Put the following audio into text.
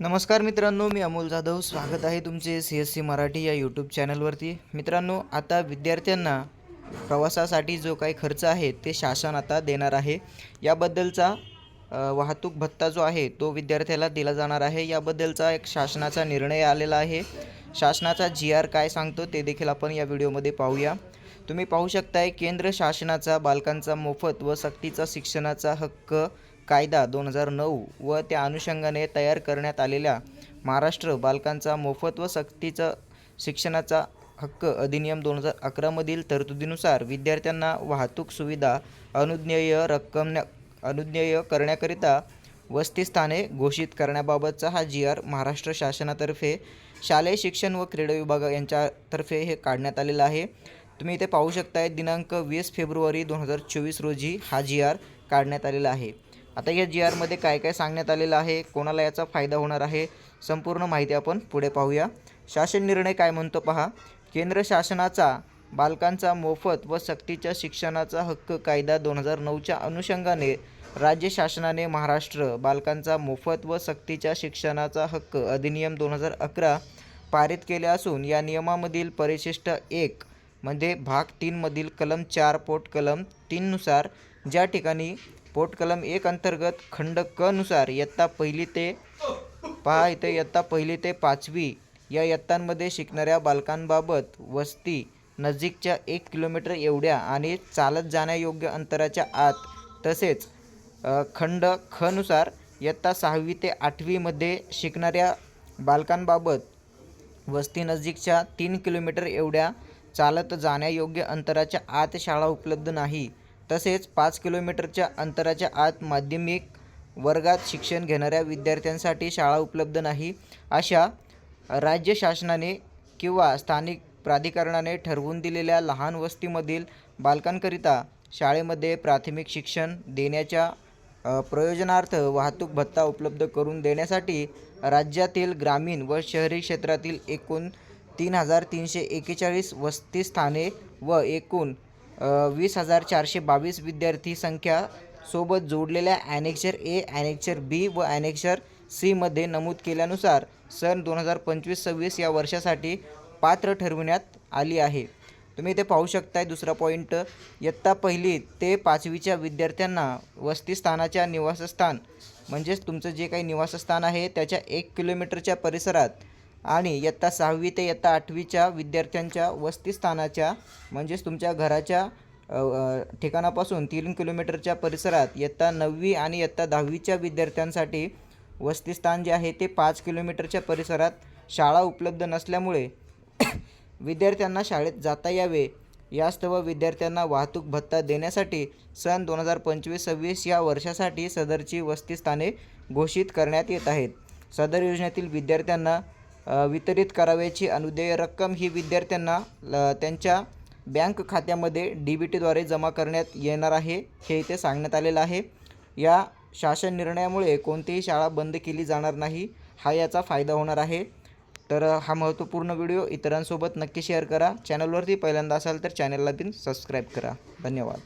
नमस्कार मित्रांनो मी अमोल जाधव. स्वागत आहे तुमचे सी एस सी मराठी या यूट्यूब चॅनलवरती मित्रांनो आता विद्यार्थ्यांना प्रवासासाठी जो काही खर्च आहे ते शासन आता देणार आहे. याबद्दलचा वाहतूक भत्ता जो आहे तो विद्यार्थ्याला दिला जाणार आहे. याबद्दलचा एक शासनाचा निर्णय आलेला आहे. शासनाचा जी आर काय सांगतो ते देखील आपण या व्हिडिओमध्ये पाहूया. तुम्ही पाहू शकताय केंद्र शासनाचा बालकांचा मोफत व सक्तीचा शिक्षणाचा हक्क कायदा दोन हजार नऊ व त्या अनुषंगाने तयार करण्यात आलेल्या महाराष्ट्र बालकांचा मोफत व सक्तीचा शिक्षणाचा हक्क अधिनियम दोन हजार अकरामधील तरतुदीनुसार विद्यार्थ्यांना वाहतूक सुविधा अनुज्ञेय रक्कम अनुज्ञेय करण्याकरिता वसतिस्थाने घोषित करण्याबाबतचा हा जी आर महाराष्ट्र शासनातर्फे शालेय शिक्षण व क्रीडा विभाग यांच्यातर्फे हे काढण्यात आलेलं आहे. तुम्ही इथे पाहू शकताय दिनांक वीस फेब्रुवारी दोन हजार चोवीस रोजी हा जी आर काढण्यात आलेला आहे. आता या जी आरमध्ये काय काय सांगण्यात आलेलं आहे कोणाला याचा फायदा होणार आहे संपूर्ण माहिती आपण पुढे पाहूया. शासन निर्णय काय म्हणतो पहा केंद्र शासनाचा बालकांचा मोफत व सक्तीच्या शिक्षणाचा हक्क कायदा दोन हजार नऊच्या अनुषंगाने राज्य शासनाने महाराष्ट्र बालकांचा मोफत व सक्तीच्या शिक्षणाचा हक्क अधिनियम दोन हजार अकरा पारित केले असून या नियमामधील परिशिष्ट एक मध्ये भाग तीनमधील कलम चार पोट कलम तीननुसार ज्या ठिकाणी पोट कलम एक अंतर्गत खंड क नुसार इयत्ता पहिली ते पहा इथे इयत्ता पहिली ते पाचवी या इयत्तांमध्ये शिकणाऱ्या बालकांबाबत वस्ती नजीकच्या एक किलोमीटर एवढ्या आणि चालत जाण्यायोग्य अंतराच्या आत तसेच खंड खनुसार इयत्ता सहावी ते आठवीमध्ये शिकणाऱ्या बालकांबाबत वस्ती नजीकच्या तीन किलोमीटर एवढ्या चालत जाण्यायोग्य अंतराच्या आत शाळा उपलब्ध नाही. तसेच पाच किलोमीटरच्या अंतराच्या आत माध्यमिक वर्गात शिक्षण घेणाऱ्या विद्यार्थ्यांसाठी शाळा उपलब्ध नाही अशा राज्य शासनाने किंवा स्थानिक प्राधिकरणाने ठरवून दिलेल्या लहान वस्तीमधील बालकांकरिता शाळेमध्ये प्राथमिक शिक्षण देण्याच्या प्रयोजनार्थ वाहतूक भत्ता उपलब्ध करून देण्यासाठी राज्यातील ग्रामीण व शहरी क्षेत्रातील एकूण तीन हजार तीनशे एकेचाळीस वसतिस्थाने व एकूण वीस हजार चारशे बावीस विद्यार्थी संख्या सोबत जोडलेल्या ॲनेक्चर ए ॲनेक्चर बी व ॲनेक्चर सीमध्ये नमूद केल्यानुसार सन दोन हजार पंचवीस सव्वीस या वर्षासाठी पात्र ठरविण्यात आली आहे. तुम्ही इथे पाहू शकताय दुसरा पॉईंट इयत्ता पहिली ते पाचवीच्या विद्यार्थ्यांना वसतिस्थानाच्या निवासस्थान म्हणजेच तुमचं जे काही निवासस्थान आहे त्याच्या एक किलोमीटरच्या परिसरात आणि इयत्ता सहावी ते इयत्ता आठवीच्या विद्यार्थ्यांच्या वस्तीस्थानाच्या म्हणजेच तुमच्या घराच्या ठिकाणापासून तीन किलोमीटरच्या परिसरात इयत्ता नववी आणि इयत्ता दहावीच्या विद्यार्थ्यांसाठी वसतिस्थान जे आहे ते पाच किलोमीटरच्या परिसरात शाळा उपलब्ध नसल्यामुळे विद्यार्थ्यांना शाळेत जाता यावे. यास्तव विद्यार्थ्यांना वाहतूक भत्ता देण्यासाठी सन दोन हजार पंचवीस सव्वीस या वर्षासाठी सदरची वसतिस्थाने घोषित करण्यात येत आहेत. सदर योजनेतील विद्यार्थ्यांना वितरित करावयाची अनुदेय रक्कम ही विद्यार्थ्यांना ल- त्यांच्या बँक खात्यामध्ये डी बी टीद्वारे जमा करण्यात येणार आहे हे इथे सांगण्यात आलेलं आहे. या शासन निर्णयामुळे कोणतीही शाळा बंद केली जाणार नाही हा याचा फायदा होणार आहे. तर हा महत्त्वपूर्ण व्हिडिओ इतरांसोबत नक्की शेअर करा. चॅनलवरती पहिल्यांदा असाल तर चॅनलला बिन सबस्क्राईब करा. धन्यवाद.